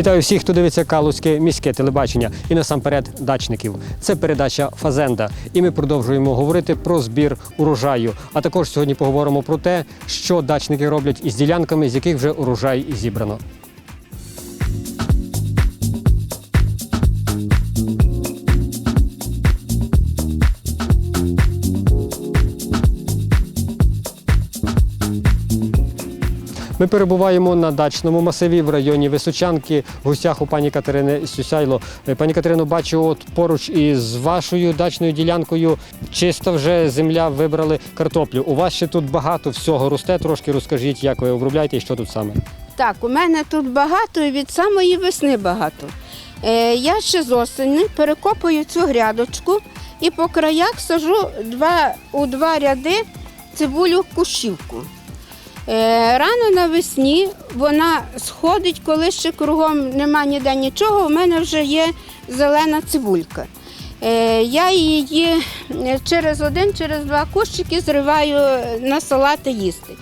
Вітаю всіх, хто дивиться Калузьке міське телебачення і насамперед дачників. Це передача Фазенда. І ми продовжуємо говорити про збір урожаю. А також сьогодні поговоримо про те, що дачники роблять із ділянками, з яких вже урожай зібрано. Ми перебуваємо на дачному масиві в районі Височанки в гостях у пані Катерини Сюсяйло. Е, Пані Катерино, бачу, от поруч із вашою дачною ділянкою чисто вже земля вибрали картоплю. У вас ще тут багато всього росте. Трошки розкажіть, як ви обробляєте і що тут саме. Так, у мене тут багато і від самої весни багато. Е, я ще з осені перекопую цю грядочку і по краях сажу два, у два ряди цибулю кущівку. Е, рано навесні вона сходить, коли ще кругом нема ніде нічого, у мене вже є зелена цибулька. Е, я її е, через один, через два кущики зриваю на салати їсти.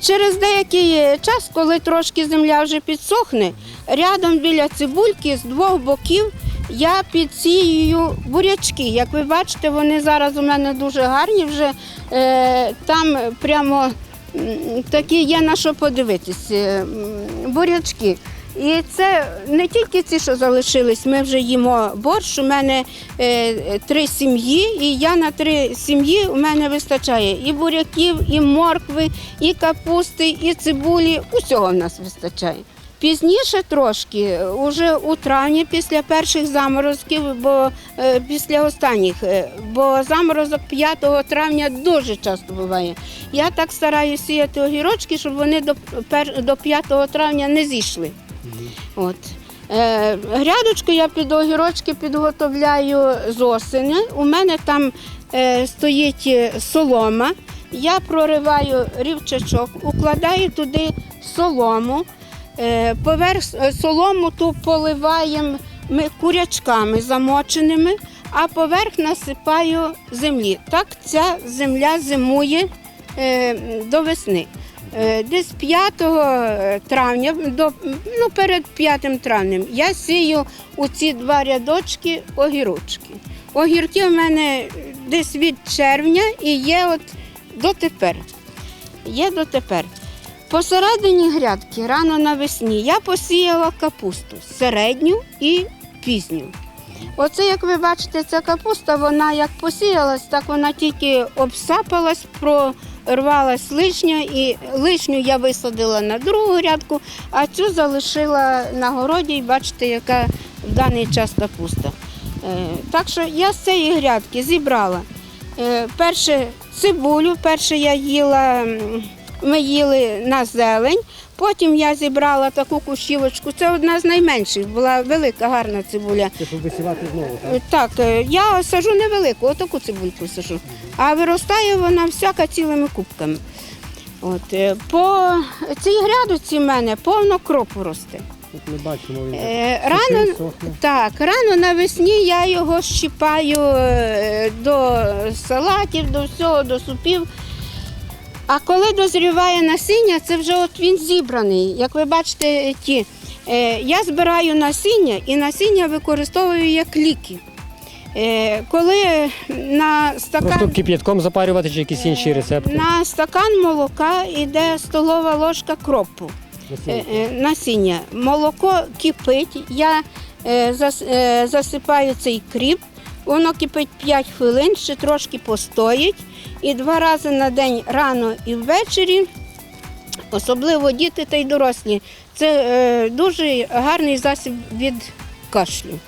Через деякий час, коли трошки земля вже підсохне, рядом біля цибульки з двох боків я підсіюю бурячки. Як ви бачите, вони зараз у мене дуже гарні, вже е, там прямо такі є на що подивитись. е, Бурячки. І це не тільки ці, що залишились, ми вже їмо борщ. У мене е, три сім'ї, і я на три сім'ї у мене вистачає і буряків, і моркви, і капусти, і цибулі. Усього в нас вистачає. Пізніше трошки, уже у травні, після перших заморозків, бо е, після останніх, е, бо заморозок 5 травня дуже часто буває. Я так стараюся сіяти огірочки, щоб вони до, пер- до 5 травня не зійшли. От. Е, грядочку я під огірочки підготовляю з осені. У мене там стоїть солома. Я прориваю рівчачок, укладаю туди солому. Е, поверх е, солому ту поливаємо ми курячками замоченими, а поверх насипаю землі. Так ця земля зимує е, до весни. Десь 5 травня, до, ну, перед 5 травнем, я сію у ці два рядочки огірочки. Огірки в мене десь від червня і є от дотепер. Є дотепер. Посередині грядки, рано навесні, я посіяла капусту середню і пізню. Оце, як ви бачите, ця капуста, вона як посіялась, так вона тільки обсапалась, прорвалась лишня, і лишню я висадила на другу грядку, а цю залишила на городі, і бачите, яка в даний час капуста. Е, Так що я з цієї грядки зібрала е, перше цибулю, перше я їла, ми їли на зелень. Потім я зібрала таку кущівочку. Це одна з найменших, була велика, гарна цибуля. Це щоб висівати знову, Е, Так, е, я сажу невелику, отаку цибульку сажу. А виростає вона всяка цілими кубками. От, е, по цій грядочці в мене повно кропу росте. Тут ми бачимо, він Е, Рано, так, рано навесні я його щіпаю до салатів, до всього, до супів. А коли дозріває насіння, це вже от він зібраний. Як ви бачите, ті. Е, я збираю насіння і насіння використовую як ліки. Е, коли на стакан, Просто кип'ятком запарювати чи якісь інші рецепти. на стакан молока йде столова ложка кропу. Е, е, насіння. Молоко кипить, я е, зас- е, засипаю цей кріп, воно кипить 5 хвилин, ще трошки постоїть. І два рази на день рано і ввечері, особливо діти та й дорослі. Це е, дуже гарний засіб від кашлю.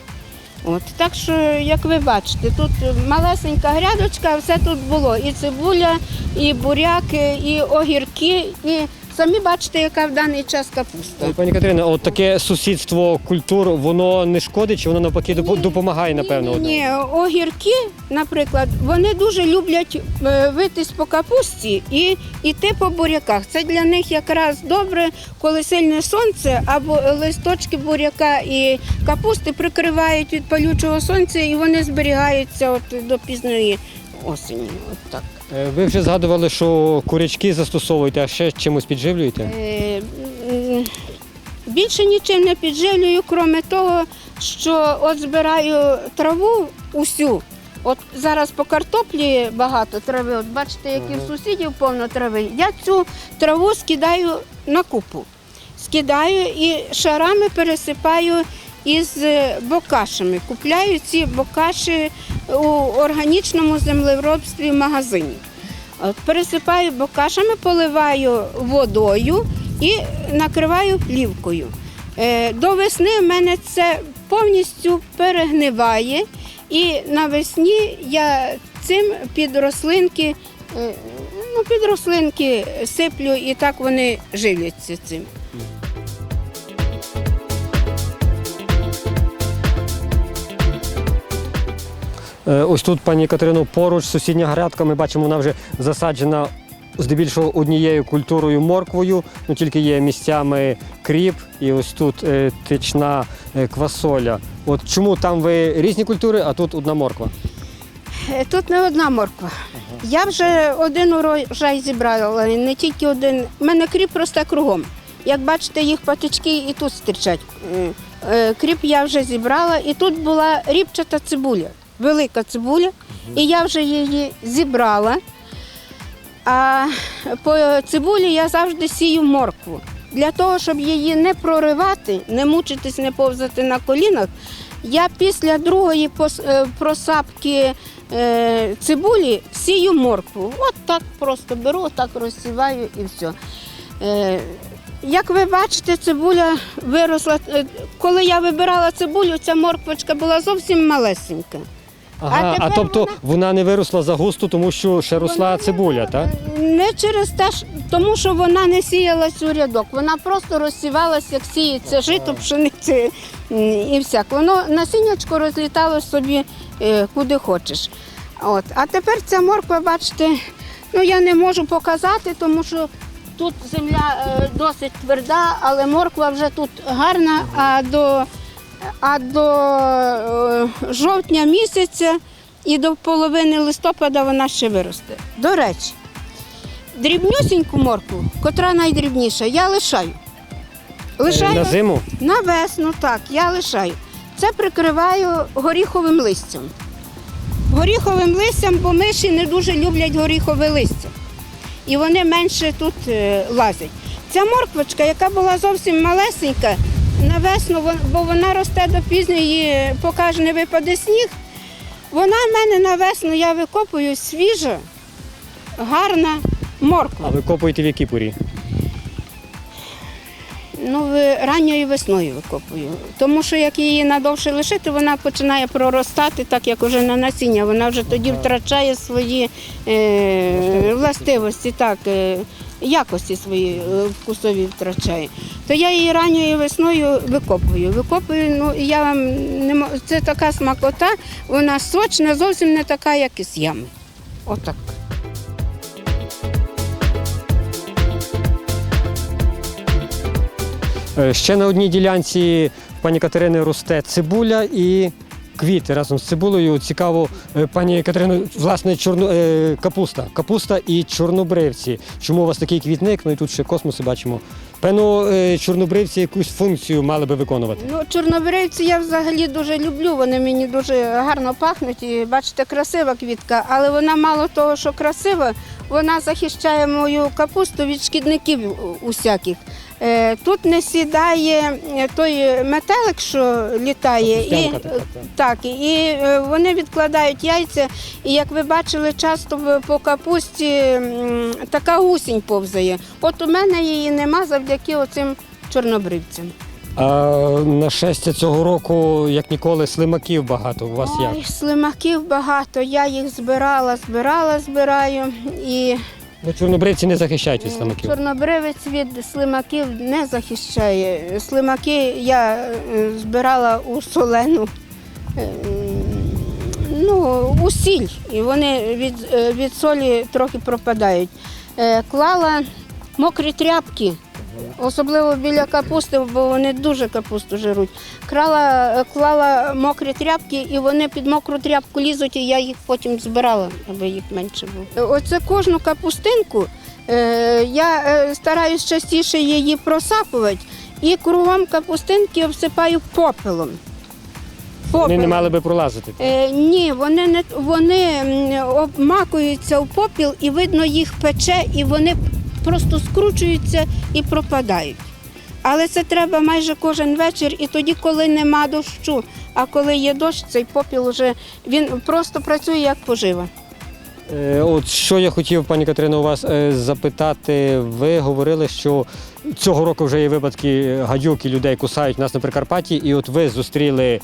От, так що, як ви бачите, тут малесенька грядочка, все тут було. І цибуля, і буряки, і огірки, і самі бачите, яка в даний час капуста. Пані Катерина, от таке сусідство культур, воно не шкодить, чи воно навпаки допо- допомагає, напевно? Ні, ні, огірки, наприклад, вони дуже люблять е, витись по капусті і йти по буряках. Це для них якраз добре, коли сильне сонце або листочки буряка і капусти прикривають від палючого сонця і вони зберігаються от до пізної осені. От так. Е, Ви вже згадували, що курячки застосовуєте, а ще чимось підживлюєте? Е, Більше нічим не підживлюю, крім того, що от збираю траву усю. От зараз по картоплі багато трави. От бачите, які в сусідів повно трави. Я цю траву скидаю на купу. Скидаю і шарами пересипаю із бокашами. Купляю ці бокаші у органічному землеробстві в магазині. Пересипаю бокашами, поливаю водою і накриваю плівкою. Е, До весни в мене це повністю перегниває, і навесні я цим під рослинки, е, ну, під рослинки сиплю, і так вони живляться цим. Ось тут, пані Катерино, поруч сусідня грядка. Ми бачимо, вона вже засаджена здебільшого однією культурою морквою. Ну тільки є місцями кріп, і ось тут е, тична е, квасоля. От чому там ви різні культури, а тут одна морква? Е, Тут не одна морква. Я вже один урожай зібрала, не тільки один. У мене кріп росте кругом. Як бачите, їх патички і тут стирчать. Е, е, Кріп я вже зібрала, і тут була ріпчата цибуля, велика цибуля, і я вже її зібрала. А по цибулі я завжди сію моркву. Для того, щоб її не проривати, не мучитись, не повзати на колінах, я після другої е, просапки е, цибулі сію моркву. От так просто беру, так розсіваю і все. Як ви бачите, цибуля виросла. е, Коли я вибирала цибулю, ця морквочка була зовсім малесенька. Ага, а, тепер тобто вона- вона... не виросла за густу, тому що ще росла Вона цибуля, так? Не через те, тому що вона не сіялась у рядок, вона просто розсівалася, як сіється жито, пшениці і всяк. Воно насіннячко розліталось собі е, куди хочеш. От. А тепер ця морква, бачите, ну я не можу показати, тому що тут земля е, досить тверда, але морква вже тут гарна, а до, а до е, жовтня місяця і до половини листопада вона ще виросте. До речі, дрібнюсіньку моркву, котра найдрібніша, я лишаю. Лишаю На зиму? на весну, так, я лишаю. Це прикриваю горіховим листям. Горіховим листям, бо миші не дуже люблять горіхове листя. І вони менше тут е, лазять. Ця морквочка, яка була зовсім малесенька, на весну, бо вона росте до пізньої, поки не випаде сніг, вона в мене на весну я викопую свіжа, гарна морква. А ви копуєте в якій порі? Ну, ранньою весною викопую. Тому що як її надовше лишити, вона починає проростати, так як уже на насіння. Вона вже тоді втрачає свої е, властивості, так, е, якості свої е, вкусові втрачає. То я її ранньою весною викопую. Викопую, ну я вам не мо- це така смакота, вона сочна, зовсім не така, як із ями. Отак. Е, Ще на одній ділянці пані Катерини росте цибуля і квіти разом з цибулею. Цікаво, е, пані Катерино, власне, чорно, е, капуста. Капуста і чорнобривці. Чому у вас такий квітник? Ну і тут ще космоси бачимо. Певно, е, чорнобривці якусь функцію мали би виконувати. Ну, чорнобривці я взагалі дуже люблю. Вони мені дуже гарно пахнуть. І бачите, красива квітка, але вона мало того, що красива, вона захищає мою капусту від шкідників усяких. Е, Тут не сідає е, той метелик, що літає, і, так. і е, вони відкладають яйця. І як ви бачили, часто по капусті така гусінь повзає. От у мене її нема завдяки оцим чорнобривцям. А на щастя цього року, як ніколи, слимаків багато. У вас як? Слимаків багато. Я їх збирала, збирала, збираю. І Ну, чорнобривці не захищають від слимаків. чорнобривець від слимаків не захищає. Слимаки я е, збирала у солену. е, Ну, у сіль, і вони від, е, від солі трохи пропадають. Клала мокрі тряпки, особливо біля капусти, бо вони дуже капусту жируть. Крала, клала мокрі тряпки, і вони під мокру тряпку лізуть, і я їх потім збирала, аби їх менше було. Оце кожну капустинку е, я е, стараюсь частіше її просапувати. і кругом капустинки обсипаю попелом. Вони не мали би пролазити. Е, ні, вони не вони обмакуються в попіл і видно їх пече, і вони просто скручуються і пропадають. Але це треба майже кожен вечір, і тоді, коли нема дощу. А коли є дощ, цей попіл вже він просто працює як пожива. Е, От що я хотів, пані Катерино, у вас е, запитати. Ви говорили, що цього року вже є випадки гадюки, людей кусають нас на Прикарпатті, і от ви зустріли,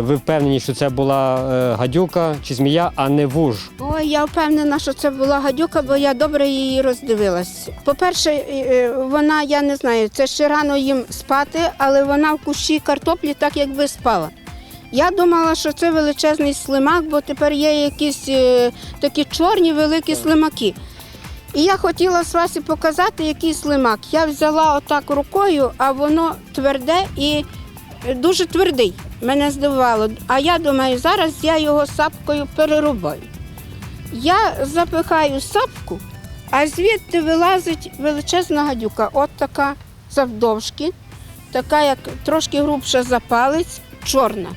ви впевнені, що це була е, гадюка чи змія, а не вуж. Ой, я впевнена, що це була гадюка, бо я добре її роздивилась. По-перше, е, вона, я не знаю, це ще рано їм спати, але вона в кущі картоплі так якби спала. Я думала, що це величезний слимак, бо тепер є якісь е, такі чорні великі слимаки. І я хотіла Свасі показати, який слимак. Я взяла отак рукою, а воно тверде і е, дуже твердий. Мене здивувало. А я думаю, зараз я його сапкою перерубаю. Я запихаю сапку, а звідти вилазить величезна гадюка. От така завдовжки, така, як трошки грубша за палець, чорна.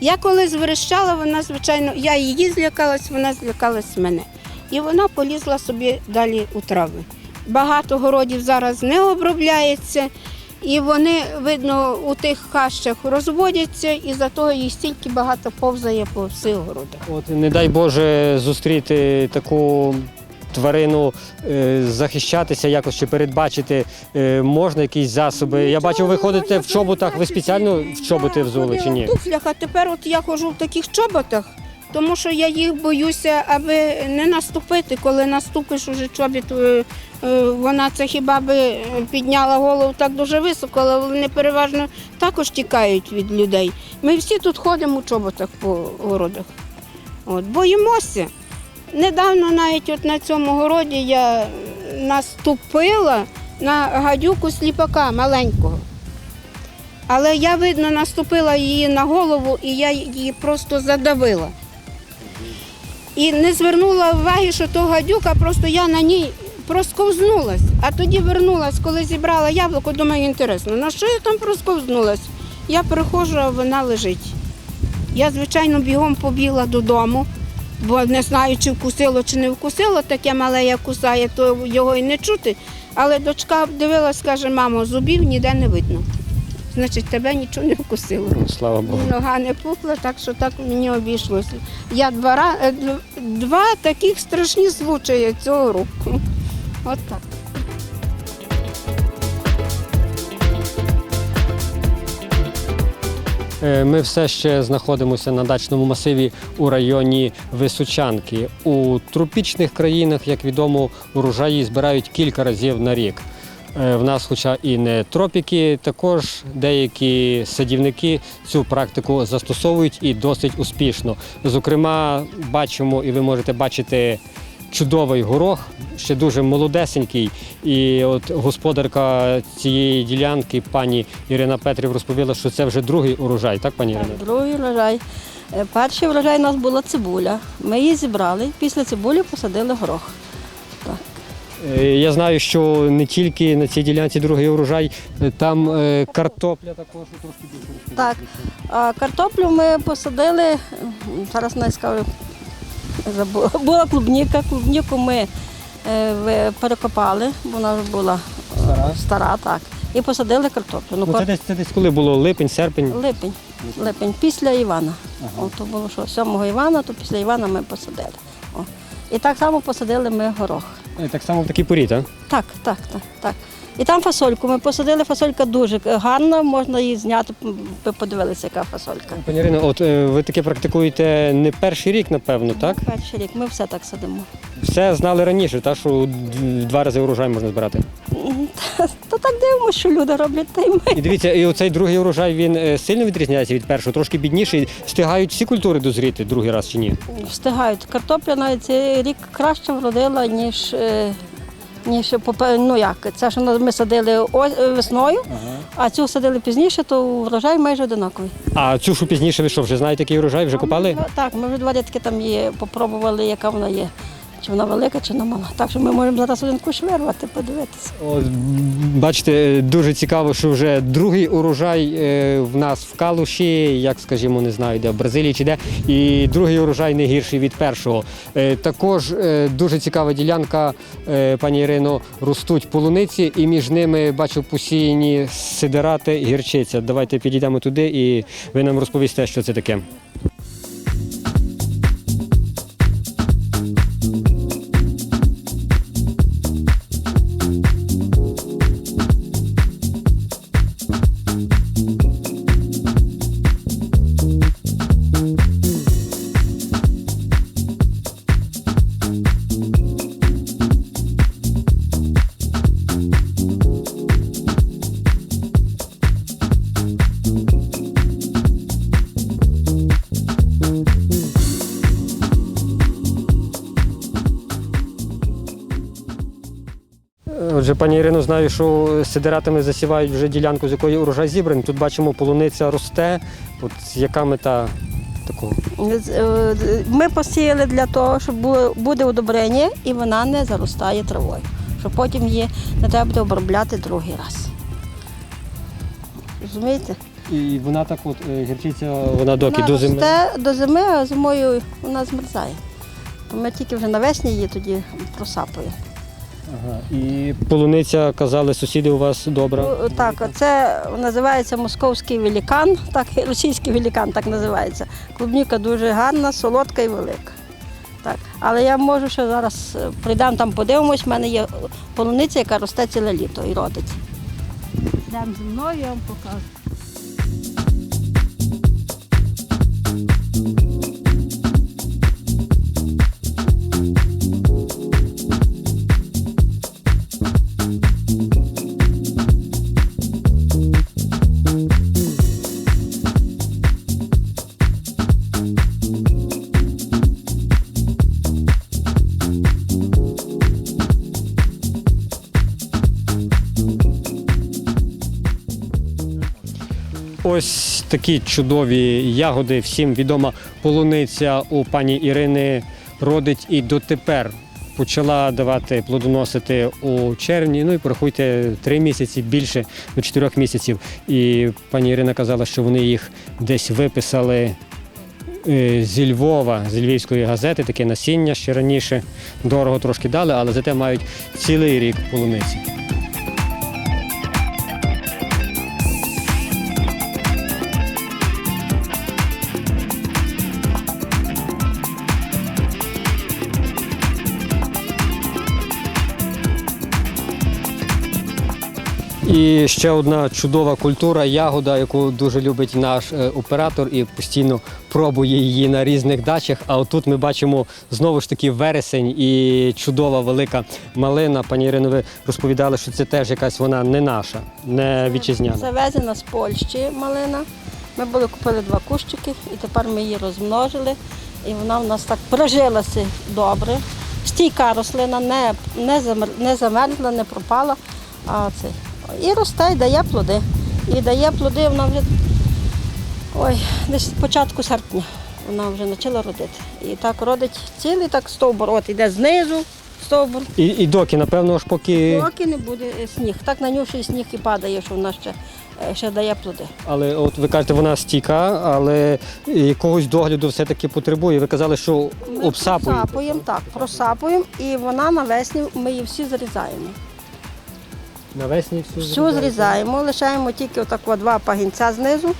Я коли зверещала, вона, звичайно, я її злякалась, вона злякалась мене. І вона полізла собі далі у трави. Багато городів зараз не обробляється, і вони, видно, у тих хащах розводяться, і за того їх стільки багато повзає по всіх городах. От не дай Боже зустріти таку тварину, е, захищатися якось чи передбачити е, можна якісь засоби. Я бачу, ви ходите в чоботах. Ви спеціально в чоботи взули чи ні? В туфлях, а тепер от я ходжу в таких чоботах, тому що я їх боюся, аби не наступити. Коли наступиш уже чобіт, е, вона це хіба би е, підняла голову так дуже високо, але вони переважно також тікають від людей. Ми всі тут ходимо у чоботах по городах. От, боїмося. Недавно навіть от на цьому городі я наступила на гадюку сліпака маленького. Але я, видно, наступила її на голову і я її просто задавила. І не звернула уваги, що то гадюка, просто я на ній просковзнулась. А тоді вернулась, коли зібрала яблуко, думаю, інтересно, на що я там просковзнулась? Я приходжу, а вона лежить. Я, звичайно, бігом побігла додому, бо не знаю, чи вкусило, чи не вкусило, таке мале як кусає, то його і не чути. Але дочка дивилась, каже, мамо, зубів ніде не видно. Значить, тебе нічого не вкусило. Ну, Слава Богу. Нога не пухла, так що так мені обійшлося. Я два, ра- е, два таких страшні случаї цього року. От так. Е, Ми все ще знаходимося на дачному масиві у районі Височанки. У тропічних країнах, як відомо, урожаї збирають кілька разів на рік. Е, В нас, хоча і не тропіки, також деякі садівники цю практику застосовують і досить успішно. Зокрема, бачимо, і ви можете бачити чудовий горох, ще дуже молодесенький. І от господарка цієї ділянки, пані Ірина Петрів, розповіла, що це вже другий урожай, так, пані Ірина? Другий врожай. Е, Перший врожай у нас була цибуля. Ми її зібрали. Після цибулі посадили горох. Е, Я знаю, що не тільки на цій ділянці другий урожай, е, там е, картопля також трошки більше. Так. А картоплю ми посадили, зараз не скажу, забула. Була клубніка. Клубніку ми перекопали, бо вона вже була Стара. стара так. І посадили картоплю. Ну, Ну, це, десь, це десь коли було липень, серпень. Липень. Липень. Після Івана. О, то було що 7 Івана, то після Івана ми посадили. О. І так само посадили ми горох. Е, Так само в такій порі, так? Так, так, так, так. І там фасольку. Ми посадили, фасолька дуже гарна, можна її зняти, ви подивилися, яка фасолька. Пані Ірино, от е, ви таке практикуєте не перший рік, напевно, так? Перший рік ми все так садимо. Все знали раніше, та що д- два рази урожай можна збирати. Та, та так дивимося, що люди роблять, та й ми. І дивіться, і оцей другий урожай він е, сильно відрізняється від першого, трошки бідніший. Встигають всі культури дозріти другий раз чи ні? Встигають. Картопля навіть цей рік краще вродила, ніж, е, ніж попе- ну як, це що ми садили ось- весною, а цю садили пізніше, то врожай майже одинаковий. А цю що пізніше ви що, вже знаєте, який урожай, вже копали? Так, ми вже два рядки там є, попробували, яка вона є. Чи вона велика, чи вона мала. Так що ми можемо зараз один кущ вирвати, подивитися. От, бачите, дуже цікаво, що вже другий урожай е, в нас в Калуші, як скажімо, не знаю, де в Бразилії чи де, і другий урожай не гірший від першого. Е, Також е, дуже цікава ділянка, е, пані Ірино, ростуть полуниці, і між ними бачу посіяні сидирати, гірчиця. Давайте підійдемо туди, і ви нам розповісте, що це таке. Знаю, що сидиратами засівають вже ділянку, з якої урожай зібраний. Тут бачимо, полуниця росте. От яка мета такого? Е, Ми посіяли для того, щоб буде удобрення і вона не заростає травою. Щоб потім її не треба буде обробляти другий раз. Розумієте? І вона так, от е, гірчиця, вона доки вона до зими. росте до зими, а зимою вона змерзає. Ми тільки вже навесні її тоді просапуємо. Ага. І полуниця, казали, сусіди у вас добра. Так, це називається московський велікан, так, російський велікан так називається. Клубніка дуже гарна, солодка і велика. Так. Але я можу ще зараз е, прийдемо там, подивимось, в мене є полуниця, яка росте ціле літо і родить. Йдемо зі мною, я вам покажу. Ось такі чудові ягоди. Всім відома полуниця у пані Ірини родить і дотепер. Почала давати плодоносити у червні. Ну і порахуйте три місяці більше до чотирьох місяців. І пані Ірина казала, що вони їх десь виписали е, зі Львова, з львівської газети, таке насіння ще раніше. Дорого трошки дали, але зате мають цілий рік полуниці. І ще одна чудова культура, ягода, яку дуже любить наш е, оператор і постійно пробує її на різних дачах. А отут ми бачимо знову ж таки вересень і чудова велика малина. Пані Ірино, ви розповідали, що це теж якась вона не наша, не вітчизняна. Завезена з Польщі малина. Ми були купили два кущики і тепер ми її розмножили. І вона в нас так прижилася добре. Стійка рослина не, не, замерзла, не пропала. А це. І росте, і дає плоди. І дає плоди, вона вже ой, десь з початку серпня вона вже почала родити. І так родить цілий так стовбур. От іде знизу стовбур. І, і доки, напевно, аж поки. Поки не буде сніг. Так на нього ще й сніг і падає, що вона ще, е, ще дає плоди. Але от ви кажете, вона стійка, але якогось догляду все-таки потребує. Ви казали, що Ми обсапує. Просапуємо, так, просапуємо, і вона навесні ми її всі зрізаємо. Навесні всю Всю зрізаємо, лишаємо тільки отако два пагінця знизу,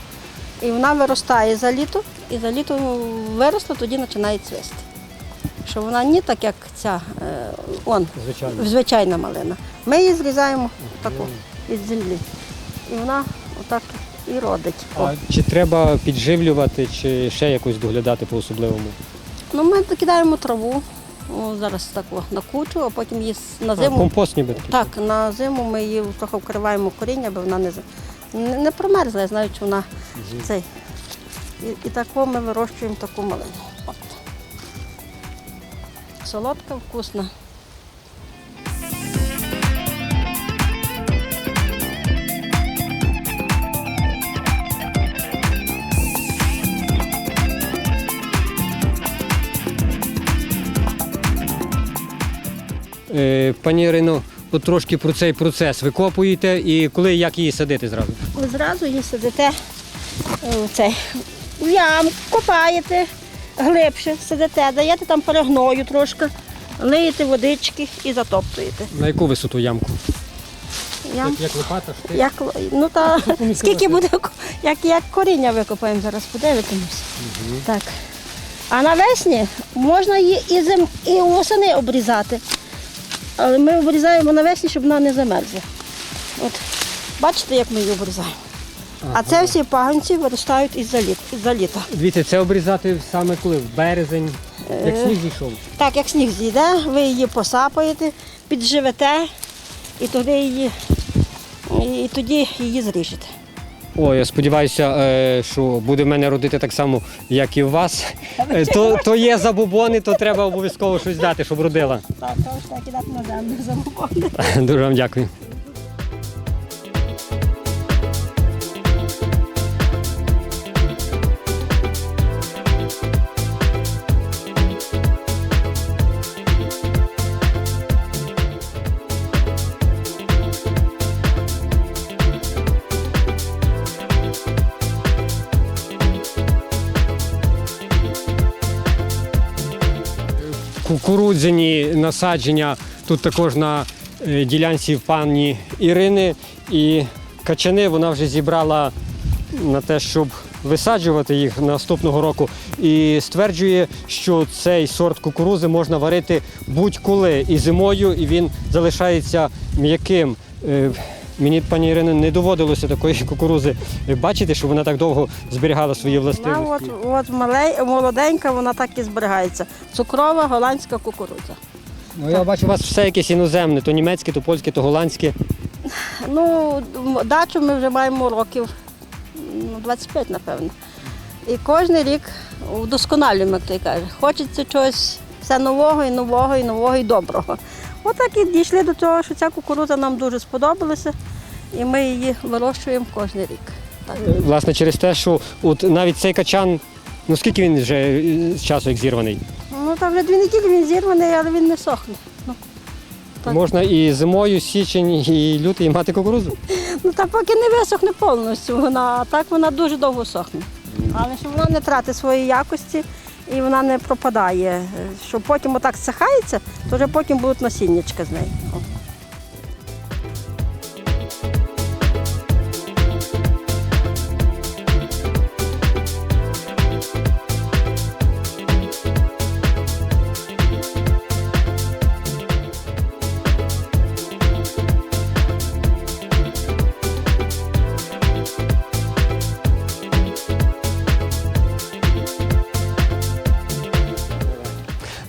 і вона виростає за літо, і за літо виросла, тоді починає цвісти. Що вона не так, як ця е, он, Звичайно. звичайна малина. Ми її зрізаємо таку від землі. І вона отак і родить. О. А чи треба підживлювати, чи ще якось доглядати по-особливому? Ну, ми кидаємо траву, о, зараз так о, на кучу, а потім її с- на А, зиму. компост ніби такий. Так, на зиму ми її трохи вкриваємо коріння, аби вона не, не промерзла, я знаю, що вона цей. І, і тако ми вирощуємо таку малину. От. Солодка, вкусна. Пані Ірино, от трошки про цей процес викопуєте і коли як її садити зразу? Ви зразу її сидите е, цей в яму, копаєте глибше, сидите, даєте там перегною трошки, лиєте водички і затоптуєте. На яку висоту ямку? Ям, Як лопата, штик? як, ну та скільки буде, як, як коріння викопаємо зараз, подивитимось. Так. А навесні можна її і, зим, і восени обрізати. Але ми обрізаємо навесні, щоб вона не замерзла. От. Бачите, як ми її обрізаємо? А це всі пагонці виростають із-за літ, із-за літа. Дивіться, це обрізати саме коли? В березень, як Е. сніг зійшов. Так, як сніг зійде, ви її посапаєте, підживете і тоді її, і тоді її зріжете. Ой, я сподіваюся, е, що буде в мене родити так само, як і в вас. Е, То, то є забобони, то треба обов'язково щось дати, щоб родила. Так, то ж так, дати на землю забубони. Дуже вам дякую. Кукурудзяні насадження тут також на е, ділянці пані Ірини. І качани вона вже зібрала на те, щоб висаджувати їх наступного року. І стверджує, що цей сорт кукурузи можна варити будь-коли і зимою, і він залишається м'яким. Мені, пані Ірино, не доводилося такої кукурузи бачити, що вона так довго зберігала свої Вона от, от малей, молоденька, вона так і зберігається. Цукрова голландська кукурудза. Ну, я бачу, у вас все якесь іноземне, то німецьке, то польське, то голландське. Ну, дачу ми вже маємо років ну, 25, напевно. І кожен рік вдосконалюємо, як той каже. Хочеться чогось все нового і нового, і нового, і доброго. Отак і дійшли до того, що ця кукурудза нам дуже сподобалася, і ми її вирощуємо кожен рік. Так. Власне, через те, що от навіть цей качан, ну скільки він вже е, з часу як зірваний? Ну, там вже дві неділі він зірваний, але він не сохне. Ну, Так. Можна і зимою, січень, і лютий мати кукурудзу. Ну та поки не висохне повністю вона, а так вона дуже довго сохне. Але щоб вона не тратить свої якості і вона не пропадає. Е, Що потім отак сихається, то вже потім будуть насіннячка з неї.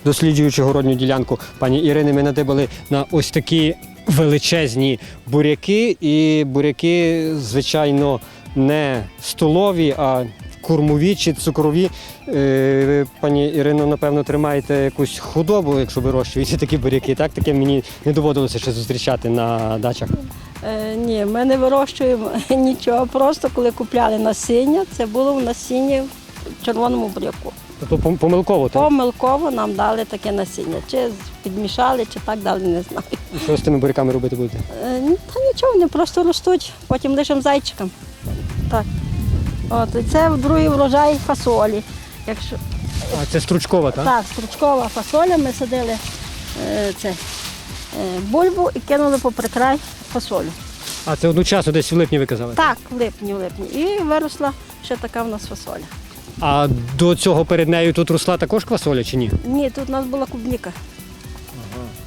Досліджуючи городню ділянку пані Ірини, ми надибали на ось такі величезні буряки. І буряки, звичайно, не столові, а кормові чи цукрові. Е, пані Ірино, напевно, тримаєте якусь худобу, якщо вирощуєте такі буряки. Так, таке мені не доводилося ще зустрічати на дачах. Е, ні, ми не вирощуємо нічого. Просто коли купляли насіння, це було в насінні в червоному буряку. Тобто помилково, так? Помилково нам дали таке насіння. Чи підмішали, чи так дали, не знаю. Що з тими буряками робити будете? Е, Та нічого, вони просто ростуть, потім лишимо зайчикам. Так. От, і це другий врожай фасолі. Якщо, А це стручкова, так? так, стручкова фасоля, ми садили е, це, е, бульбу і кинули попри край фасолю. А це одночасно десь в липні ви казали? Так, в липні, в липні. І виросла ще така в нас фасоля. А до цього перед нею тут росла також квасоля чи ні? Ні, тут у нас була клубніка.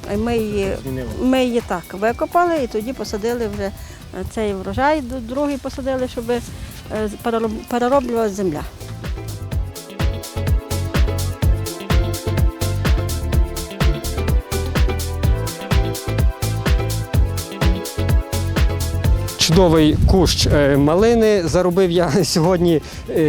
Ага. Ми її, ми її так викопали і тоді посадили вже е, цей врожай, другий посадили, щоб е, перероблювалася земля. Чудовий кущ е, малини заробив я сьогодні, е,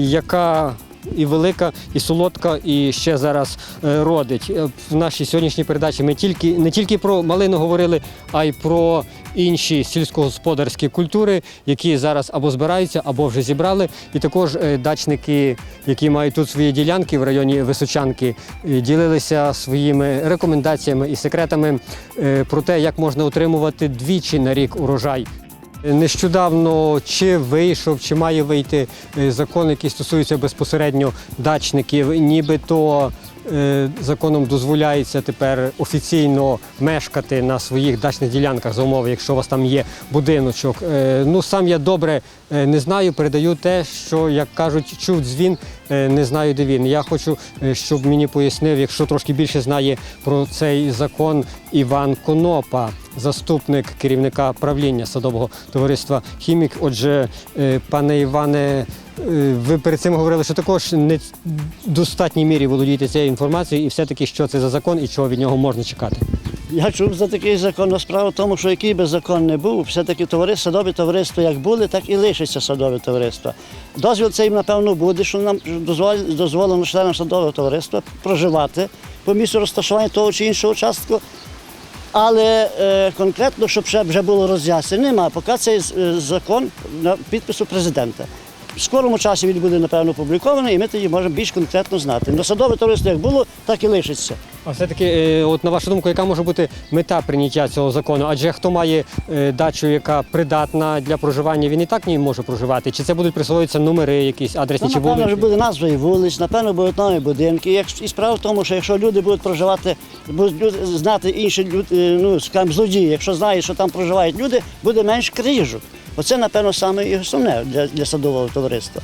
яка і велика, і солодка, і ще зараз е, родить. В нашій сьогоднішній передачі ми тільки не тільки про малину говорили, а й про інші сільськогосподарські культури, які зараз або збираються, або вже зібрали. І також дачники, які мають тут свої ділянки в районі Височанки, ділилися своїми рекомендаціями і секретами про те, як можна отримувати двічі на рік урожай. Нещодавно чи вийшов, чи має вийти е, закон, який стосується безпосередньо дачників, нібито е, законом дозволяється тепер офіційно мешкати на своїх дачних ділянках за умови, якщо у вас там є будиночок. Е, Ну сам я добре не знаю, передаю те, що як кажуть, чув дзвін, не знаю, де він. Я хочу, щоб мені пояснив, якщо трошки більше знає про цей закон Іван Конопа, заступник керівника правління садового товариства Хімік. Отже, е, пане Іване, е, ви перед цим говорили, що також не в достатній мірі володієте цією інформацією, і все-таки що це за закон і чого від нього можна чекати. Я чув за такий закон. Но Справа в тому, що який би закон не був, все-таки товариство, садові товариства як були, так і лишиться садові товариства. Дозвіл цей, напевно, буде, що нам дозволено членам садового товариства проживати по місцю розташування того чи іншого частку. Але е, конкретно, щоб ще вже було роз'яснення, немає. Поки цей е, закон на підпису президента. В скорому часі він буде, напевно, опублікований, і ми тоді можемо більш конкретно знати. На садове товариство як було, так і лишиться. А все-таки, е, от на вашу думку, яка може бути мета прийняття цього закону? Адже хто має е, дачу, яка придатна для проживання, він і так ній може проживати. Чи це будуть присвоюватися номери, якісь адресні Ну, чи напевно, вже буде назва і вулиць, напевно, будуть нові будинки. І справа в тому, що якщо люди будуть проживати, будуть знати інші люди, ну, скажімо, злодії, якщо знають, що там проживають люди, буде менш крижок. Оце, напевно, саме і основне для, для садового товариства.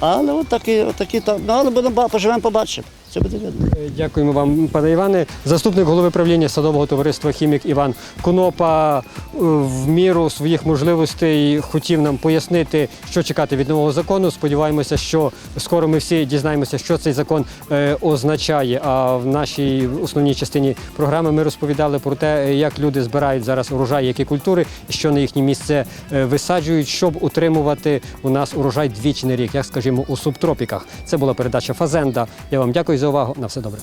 Але от такі, от такі та- ну, але будемо поживемо, побачимо. Це буде видно. Е, Дякуємо вам, пане Іване. Заступник голови правління садового товариства Хімік Іван Конопа е, в міру своїх можливостей хотів нам пояснити, що чекати від нового закону. Сподіваємося, що скоро ми всі дізнаємося, що цей закон е, означає. А в нашій основній частині програми ми розповідали про те, як люди збирають зараз урожай, які культури, що на їхнє місце висаджують, щоб утримувати у нас урожай двічі на рік, як скажімо, у субтропіках. Це була передача Фазенда. Я вам дякую за увагу. На все добре.